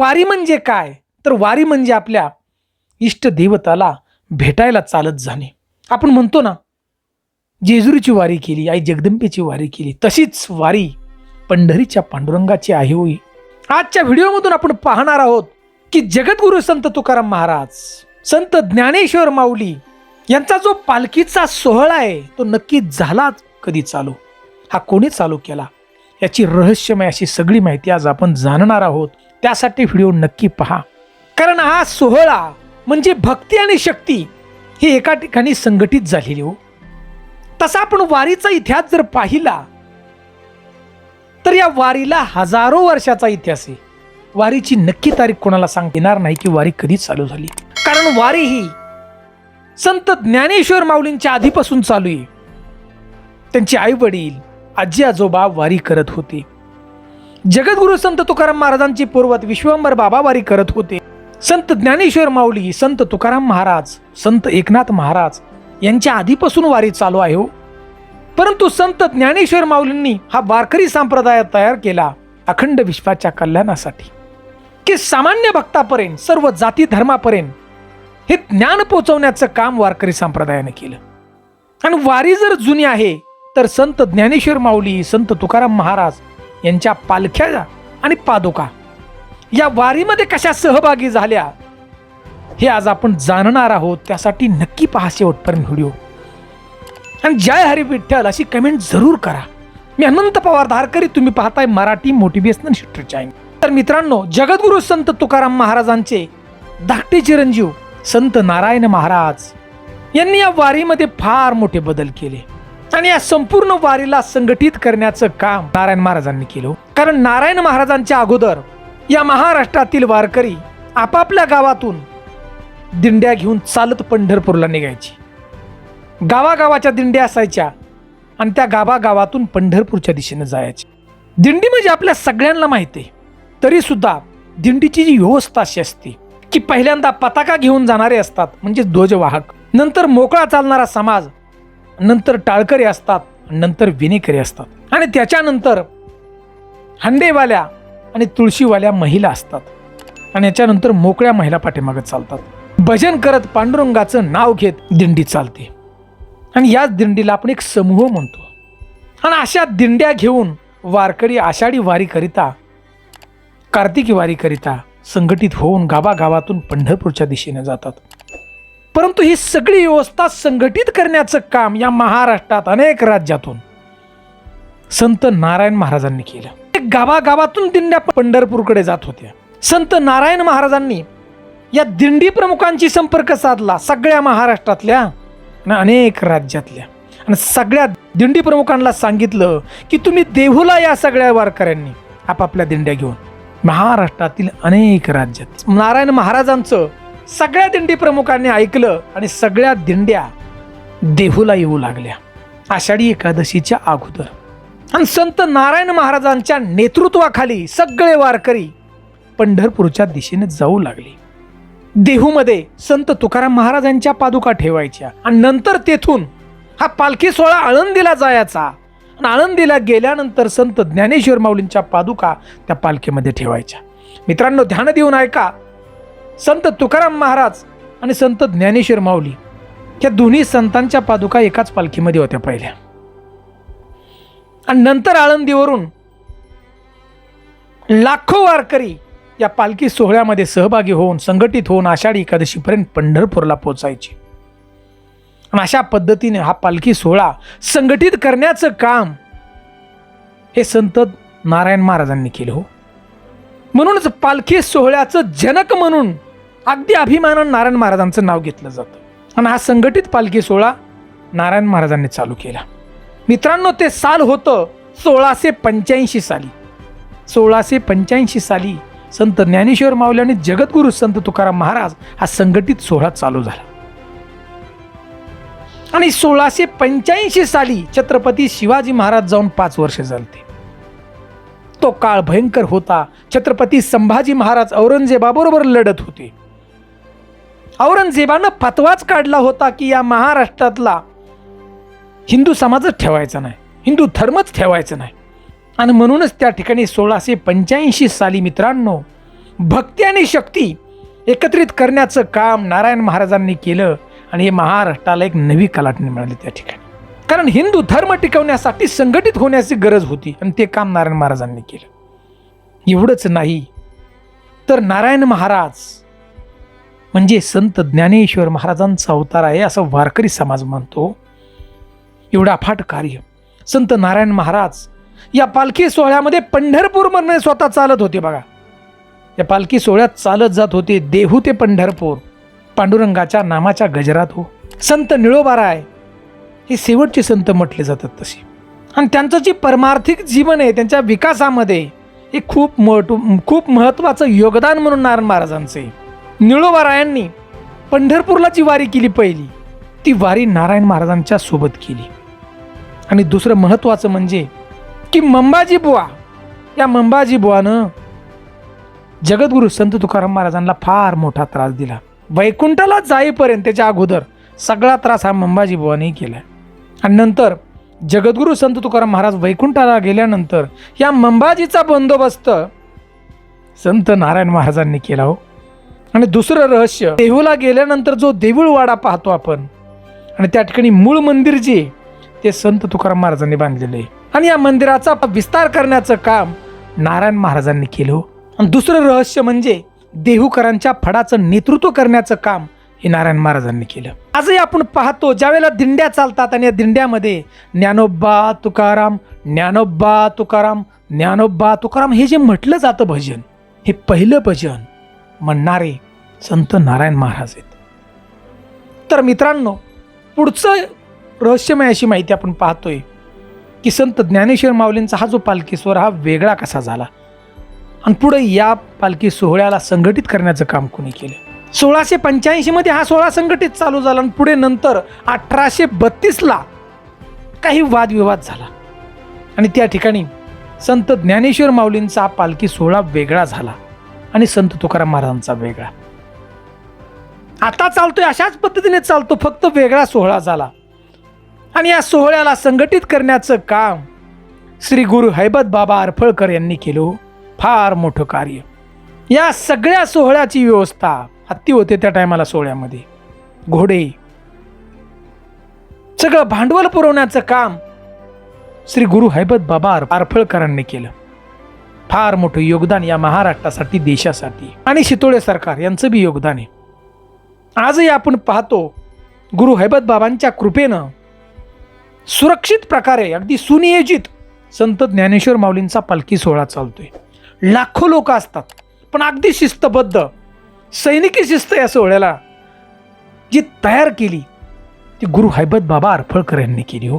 वारी म्हणजे काय? तर वारी म्हणजे आपल्या इष्टदेवताला भेटायला चालत जाणे. आपण म्हणतो ना जेजुरीची वारी केली आई जगदंबेची वारी केली तशीच वारी पंढरीच्या पांडुरंगाची आहे होई. आजच्या व्हिडिओमधून आपण पाहणार आहोत की जगद्गुरु संत तुकाराम महाराज संत ज्ञानेश्वर माऊली यांचा जो पालखीचा सोहळा आहे तो नक्की झाला कधी चालू? हा कोणी चालू केला? याची रहस्यमय अशी सगळी माहिती आज आपण जाणणार आहोत. त्यासाठी व्हिडिओ नक्की पहा. कारण हा सोहळा म्हणजे भक्ती आणि शक्ती ही एका ठिकाणी संघटित झालेली हो. तसा आपण वारीचा इतिहास जर पाहिला तर या वारीला हजारो वर्षाचा इतिहास आहे. वारीची नक्की तारीख कोणाला सांग येणार नाही की वारी कधी चालू झाली. कारण वारी ही संत ज्ञानेश्वर माऊलींच्या आधीपासून चालू आहे. त्यांचे आई वडील आजी आजोबा वारी करत होते. जगद्गुरु संत तुकाराम महाराजांची पूर्वत विश्वंभर बाबा वारी करत होते. संत ज्ञानेश्वर माऊली संत तुकाराम महाराज संत एकनाथ महाराज यांच्या आधीपासून वारी चालू आहे हो. परंतु संत ज्ञानेश्वर माऊलींनी हा वारकरी संप्रदाय तयार केला अखंड विश्वाच्या कल्याणासाठी. की सामान्य भक्तापर्यंत सर्व जाती धर्मापर्यंत हे ज्ञान पोचवण्याचं काम वारकरी संप्रदायाने केलं. आणि वारी जर जुनी आहे तर संत ज्ञानेश्वर माऊली संत तुकाराम महाराज यांच्या पालख्या आणि पादुका. या वारीमध्ये कशा सहभागी झाल्या हे आज आपण जाणणार आहोत. त्यासाठी नक्की पहा शेवटपर्यंत व्हिडिओ. आणि जय हरी विठ्ठल अशी कमेंट जरूर करा. मी अनंत पवार धारकरी तुम्ही पाहताय मराठी मोटिवेशनल शिफ्टर चॅनल. तर मित्रांनो जगद्गुरु संत तुकाराम महाराजांचे धाकटे चिरंजीव संत नारायण महाराज यांनी या वारीमध्ये फार मोठे बदल केले. आणि या संपूर्ण वारीला संघटित करण्याचं काम नारायण महाराजांनी केलं. कारण नारायण महाराजांच्या अगोदर या महाराष्ट्रातील वारकरी आपापल्या गावातून दिंड्या घेऊन चालत पंढरपूरला निघायची. गावागावाच्या दिंड्या असायच्या आणि त्या गावागावातून पंढरपूरच्या दिशेनं जायची. दिंडी म्हणजे आपल्या सगळ्यांना माहिती आहे. तरी सुद्धा दिंडीची जी व्यवस्था अशी असते की पहिल्यांदा पताका घेऊन जाणारे असतात म्हणजे ध्वजवाहक. नंतर मोकळा चालणारा समाज नंतर टाळकरी असतात नंतर विनेकरी असतात. आणि त्याच्यानंतर हंडेवाल्या आणि तुळशीवाल्या महिला असतात. आणि याच्यानंतर मोकळ्या महिला पाठीमागे चालतात. भजन करत पांडुरंगाचं नाव घेत दिंडी चालते. आणि याच दिंडीला आपण एक समूह म्हणतो. आणि अशा दिंड्या घेऊन वारकरी आषाढी वारीकरिता कार्तिकी वारीकरिता संघटित होऊन गावागावातून पंढरपूरच्या दिशेने जातात. परंतु ही सगळी व्यवस्था संघटित करण्याचं काम या महाराष्ट्रात अनेक राज्यातून संत नारायण महाराजांनी केलं. ते गावागावातून दिंड्या पंढरपूरकडे जात होत्या संत नारायण महाराजांनी या दिंडी प्रमुखांशी संपर्क साधला सगळ्या महाराष्ट्रातल्या आणि अनेक राज्यातल्या. आणि सगळ्या दिंडी प्रमुखांना सांगितलं की तुम्ही देहूला या सगळ्या वारकऱ्यांनी आपापल्या दिंड्या घेऊन महाराष्ट्रातील अनेक राज्यात. नारायण महाराजांचं सगळ्या दिंडी प्रमुखांनी ऐकलं आणि सगळ्या दिंड्या देहूला येऊ लागल्या. आषाढी एकादशीच्या अगोदर. आणि संत नारायण महाराजांच्या नेतृत्वाखाली सगळे वारकरी पंढरपूरच्या दिशेने जाऊ लागले. देहूमध्ये संत तुकाराम महाराजांच्या पादुका ठेवायच्या आणि नंतर तेथून हा पालखी सोहळा आळंदीला जायचा. आणि आळंदीला गेल्यानंतर संत ज्ञानेश्वर माऊलींच्या पादुका त्या पालखीमध्ये ठेवायच्या. मित्रांनो ध्यान देऊन ऐका संत तुकाराम महाराज आणि संत ज्ञानेश्वर माऊली या दोन्ही संतांच्या पादुका एकाच पालखीमध्ये होत्या पहिल्या. आणि नंतर आळंदीवरून लाखो वारकरी या पालखी सोहळ्यामध्ये सहभागी होऊन संघटित होऊन आषाढी एकादशीपर्यंत पंढरपूरला पोचायचे आणि अशा पद्धतीने हा पालखी सोहळा संघटित करण्याचं काम हे संत नारायण महाराजांनी केलं हो. म्हणूनच पालखी सोहळ्याचं जनक म्हणून अगदी अभिमानानं नारायण महाराजांचं नाव घेतलं जातं. आणि हा संघटित पालखी सोहळा नारायण महाराजांनी चालू केला. मित्रांनो ते साल होतं सोळाशे पंच्याऐंशी साली. सोळाशे पंच्याऐंशी साली संत ज्ञानेश्वर माऊली आणि जगद्गुरु संत तुकाराम महाराज हा संघटित सोहळा चालू झाला. आणि सोळाशे पंच्याऐंशी साली छत्रपती शिवाजी महाराज जाऊन पाच वर्ष झालते. तो काळ भयंकर होता. छत्रपती संभाजी महाराज औरंगजेबाबरोबर लढत होते. औरंगजेबानं फतवाच काढला होता की या महाराष्ट्रातला हिंदू समाजच ठेवायचा नाही हिंदू धर्मच ठेवायचा नाही. आणि म्हणूनच त्या ठिकाणी सोळाशे पंच्याऐंशी साली मित्रांनो भक्ती आणि शक्ती एकत्रित करण्याचं काम नारायण महाराजांनी केलं आणि हे महाराष्ट्राला एक नवी कलाटणी मिळाली त्या ठिकाणी. कारण हिंदू धर्म टिकवण्यासाठी संघटित होण्याची गरज होती आणि ते काम नारायण महाराजांनी केलं. एवढंच नाही तर नारायण महाराज म्हणजे संत ज्ञानेश्वर महाराजांचा अवतार आहे असं वारकरी समाज मानतो एवढं अफाट कार्य. संत नारायण महाराज या पालखी सोहळ्यामध्ये पंढरपूरमध्ये स्वतः चालत होते बघा. या पालखी सोहळ्यात चालत जात होते देहू ते पंढरपूर. पांडुरंगाच्या नामाच्या गजरात हो. संत निळोबाराय हे शेवटचे संत म्हटले जातात तसे. आणि त्यांचं जे परमार्थिक जीवन आहे त्यांच्या विकासामध्ये हे खूप मोठ खूप महत्त्वाचं योगदान म्हणून नारायण महाराजांचं आहे. निळोबारायांनी पंढरपूरला जी वारी केली पहिली ती वारी नारायण महाराजांच्या सोबत केली. आणि दुसरं महत्त्वाचं म्हणजे की मंबाजी बुवा या मंबाजी बुवानं जगद्गुरु संत तुकाराम महाराजांना फार मोठा त्रास दिला. वैकुंठाला जाईपर्यंत त्याच्या अगोदर सगळा त्रास हा मंबाजी बुवानेही केला. आणि नंतर जगद्गुरु संत तुकाराम महाराज वैकुंठाला गेल्यानंतर या मंबाजीचा बंदोबस्त संत नारायण महाराजांनी केला हो. आणि दुसरं रहस्य देहूला गेल्यानंतर जो देऊळवाडा पाहतो आपण आणि त्या ठिकाणी मूळ मंदिर जे ते संत तुकाराम महाराजांनी बांधलेलं आहे. आणि या मंदिराचा विस्तार करण्याचं काम नारायण महाराजांनी केलं हो. आणि दुसरं रहस्य म्हणजे देहूकरांच्या फडाचं नेतृत्व करण्याचं काम हे नारायण महाराजांनी केलं. आजही आपण पाहतो ज्यावेळेला दिंड्या चालतात आणि या दिंड्यामध्ये ज्ञानोबा तुकाराम ज्ञानोबा तुकाराम ज्ञानोबा तुकाराम हे जे म्हटलं जातं भजन हे पहिलं भजन म्हणणारे संत नारायण महाराज आहेत. तर मित्रांनो पुढचं रहस्यमय अशी माहिती आपण पाहतोय की संत ज्ञानेश्वर माऊलींचा हा जो पालखी सोहळा हा वेगळा कसा झाला? आणि पुढे या पालखी सोहळ्याला संघटित करण्याचं काम कोणी केलं? सोळाशे पंच्याऐंशीमध्ये हा सोहळा संघटित चालू झाला आणि पुढे नंतर अठराशे बत्तीसला काही वादविवाद झाला. आणि त्या ठिकाणी संत ज्ञानेश्वर माऊलींचा हा पालखी सोहळा वेगळा झाला आणि संत तुकाराम महाराजांचा वेगळा. आता चालतोय अशाच पद्धतीने चालतो फक्त वेगळा सोहळा झाला. आणि या सोहळ्याला संघटित करण्याचं काम श्री गुरु हैबत बाबा अरफळकर यांनी केलं हो. फार मोठं कार्य. या सगळ्या सोहळ्याची व्यवस्था हत्ती होते त्या टायमाला सोहळ्यामध्ये. घोडे. सगळं भांडवल पुरवण्याचं काम श्री गुरु हैबत बाबा अर- अरफळकरांनी केलं. फार मोठं योगदान या महाराष्ट्रासाठी देशासाठी. आणि शितोळे सरकार यांचं बी योगदान आहे. आजही आपण पाहतो गुरु हैबत बाबांच्या कृपेनं सुरक्षित प्रकारे अगदी सुनियोजित संत ज्ञानेश्वर माऊलींचा पालखी सोहळा चालतोय. लाखो लोक असतात पण अगदी शिस्तबद्ध सैनिकी शिस्त या सोहळ्याला जी तयार केली ती गुरु हैबत बाबा अरफळकर यांनी केली हो.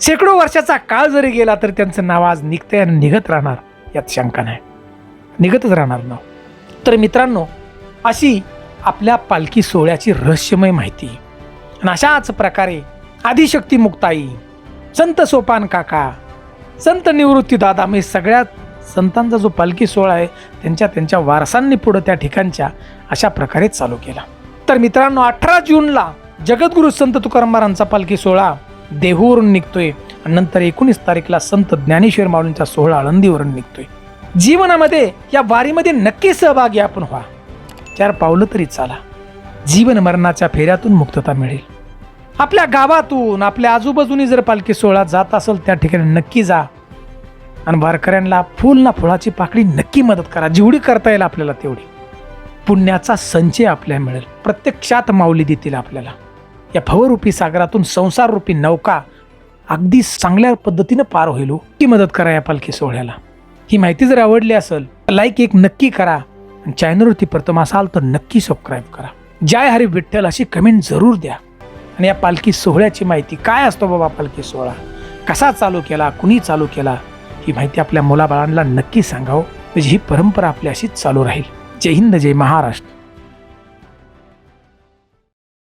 शेकडो वर्षाचा काळ जरी गेला तर त्यांचं नाव आज निघतंय आणि निघत राहणार यात शंका नाही. निघतच राहणार नाव. तर मित्रांनो अशी आपल्या पालखी सोहळ्याची रहस्यमय माहिती. आणि अशाच प्रकारे आदिशक्ती मुक्ताई संत सोपान काका संत निवृत्ती दादा म्हणजे सगळ्यात संतांचा जो पालखी सोहळा आहे त्यांच्या त्यांच्या वारसांनी पुढं त्या ठिकाणच्या अशा प्रकारे चालू केला. तर मित्रांनो अठरा जूनला जगद्गुरु संत तुकाराम महाराजांचा पालखी सोहळा देहूवरून निघतोय. आणि नंतर एकोणीस तारीखला संत ज्ञानेश्वर माऊलींचा सोहळा आळंदीवरून निघतोय. जीवनामध्ये या वारीमध्ये नक्की सहभागी आपण व्हा. चार पावलं तरी चाला. जीवन मरणाच्या फेऱ्यातून मुक्तता मिळेल. आपल्या गावातून आपल्या आजूबाजूनी जर पालखी सोहळा जात असेल त्या ठिकाणी नक्की जा. आणि वारकऱ्यांना फुल ना फुलाची पाकळी नक्की मदत करा. जेवढी करता येईल आपल्याला तेवढी. पुण्याचा संचय आपल्याला मिळेल. प्रत्यक्षात माऊली देतील आपल्याला. या भवरूपी सागरातून संसाररूपी नौका अगदी चांगल्या पद्धतीनं पार होईल हो. की मदत करा या पालखी सोहळ्याला. ही माहिती जर आवडली असेल तर लाईक एक नक्की करा. चॅनलवरती प्रथम असाल तर नक्की सबस्क्राईब करा. जय हरी विठ्ठल अशी कमेंट जरूर द्या. आणि या पालखी सोहळ्याची माहिती काय असतो बाबा पालखी सोहळा? कसा चालू केला? कुणी चालू केला? ही माहिती आपल्या मुलाबाळांना नक्की सांगावं. म्हणजे ही परंपरा आपली अशीच चालू राहील. जय हिंद जय महाराष्ट्र.